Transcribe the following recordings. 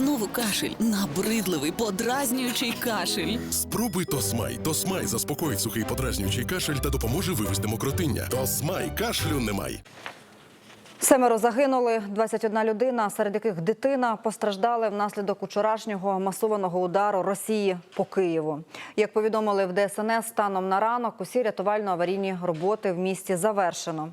Знову кашель, набридливий, подразнюючий кашель. Спробуй Тосмай. Тосмай заспокоїть сухий подразнюючий кашель та допоможе вивести мокротиння. Тосмай кашлю немає. Семеро загинули, 21 людина, серед яких дитина постраждали внаслідок учорашнього масованого удару Росії по Києву. Як повідомили в ДСНС, станом на ранок усі рятувально-аварійні роботи в місті завершено.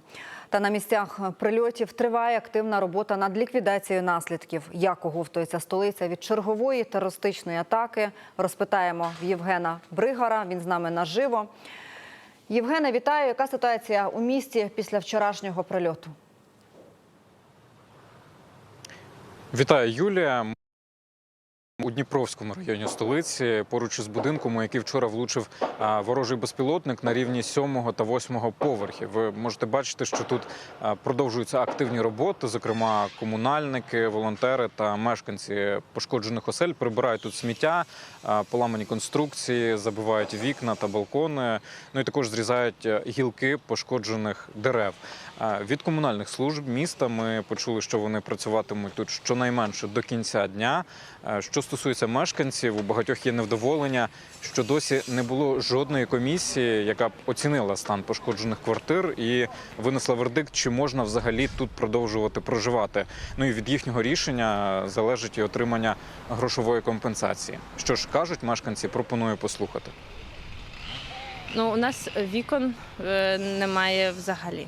Та на місцях прильотів триває активна робота над ліквідацією наслідків. Як оговтується столиця від чергової терористичної атаки, розпитаємо в Євгена Бригара. Він з нами наживо. Євгене, вітаю. Яка ситуація у місті після вчорашнього прильоту? Вітаю, Юлія. У Дніпровському районі столиці поруч із будинком, у який вчора влучив ворожий безпілотник на рівні сьомого та восьмого поверхів. Ви можете бачити, що тут продовжуються активні роботи. Зокрема, комунальники, волонтери та мешканці пошкоджених осель прибирають тут сміття, поламані конструкції, забивають вікна та балкони. Ну і також зрізають е, гілки пошкоджених дерев. Від комунальних служб міста ми почули, що вони працюватимуть тут щонайменше до кінця дня. Е, Що стосується мешканців, у багатьох є невдоволення, що досі не було жодної комісії, яка б оцінила стан пошкоджених квартир і винесла вердикт, чи можна взагалі тут продовжувати проживати. Ну і від їхнього рішення залежить і отримання грошової компенсації. Що ж кажуть мешканці, пропоную послухати. Ну, у нас вікон е, немає взагалі.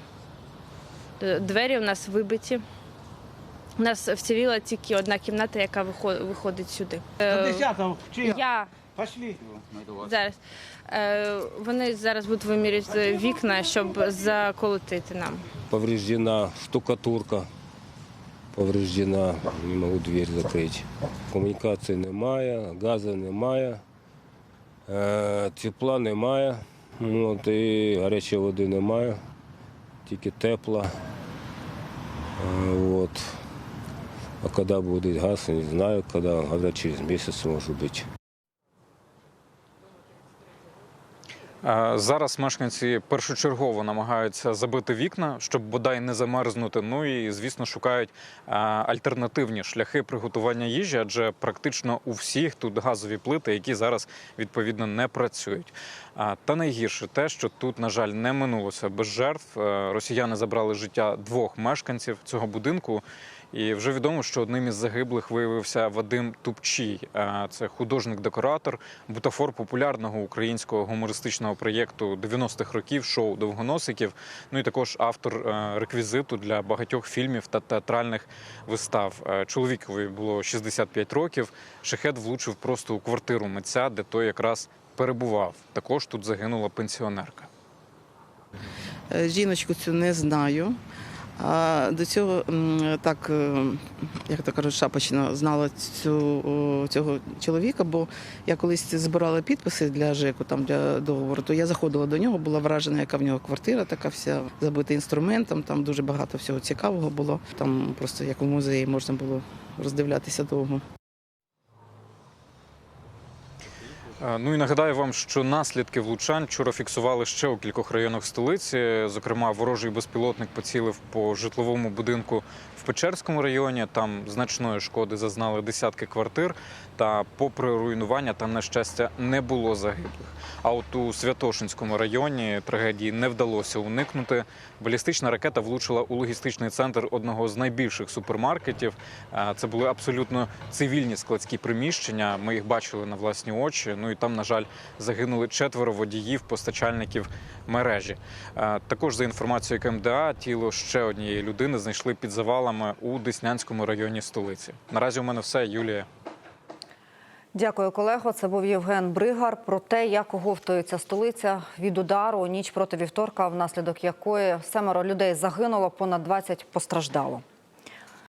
Двері у нас вибиті. У нас вціліла тільки одна кімната, яка виходить сюди. Е, 10? Я Пошли. зараз. Е, Вони зараз будуть вимірювати вікна, щоб заколотити нам. повреждена штукатурка, повреждена, не можу двері закрити. Комунікації немає, газу немає, е, тепла немає, ну, от, і гарячої води немає, тільки тепла. От. А коли буде газ, не знаю, коли, года через місяць може бути. Зараз мешканці першочергово намагаються забити вікна, щоб бодай не замерзнути. Ну і звісно шукають е, альтернативні шляхи приготування їжі, адже практично у всіх тут газові плити, які зараз відповідно не працюють. Та найгірше те, що тут, на жаль, не минулося без жертв. Е, Росіяни забрали життя двох мешканців цього будинку. І вже відомо, що одним із загиблих виявився Вадим Тупчій. Е, Це художник-декоратор, бутафор популярного українського гумористичного проєкту 90-х років шоу Довгоносиків. Ну і також автор е, реквізиту для багатьох фільмів та театральних вистав. Е, Чоловікові було 65 років. Шахет влучив просто у квартиру митця, де той якраз перебував. Також тут загинула пенсіонерка. Е, Жіночку цю не знаю. А до цього так, е, як то кажуть, шапочно знала цю, цього чоловіка, бо я колись збирала підписи для ЖЕКу, там для договору, то я заходила до нього, була вражена, яка в нього квартира, така вся забита інструментом, там дуже багато всього цікавого було. Там просто як в музеї можна було роздивлятися довго. Ну і нагадаю вам, що наслідки влучань вчора фіксували ще у кількох районах столиці. Зокрема, ворожий безпілотник поцілив по житловому будинку в Печерському районі. Там значної шкоди зазнали десятки квартир. Та, попри руйнування, там на щастя не було загиблих. А от у Святошинському районі трагедії не вдалося уникнути. Балістична ракета влучила у логістичний центр одного з найбільших супермаркетів. Е, Це були абсолютно цивільні складські приміщення. Ми їх бачили на власні очі. Ну і там, на жаль, загинули четверо водіїв, постачальників мережі. Е, Також за інформацією КМДА, тіло ще однієї людини знайшли під завалами у Деснянському районі столиці. Наразі у мене все, Юлія. Дякую, колего. Це був Євген Бригар про те, як оговтується столиця від удару ніч проти вівторка, внаслідок якої семеро людей загинуло, понад 20 постраждало.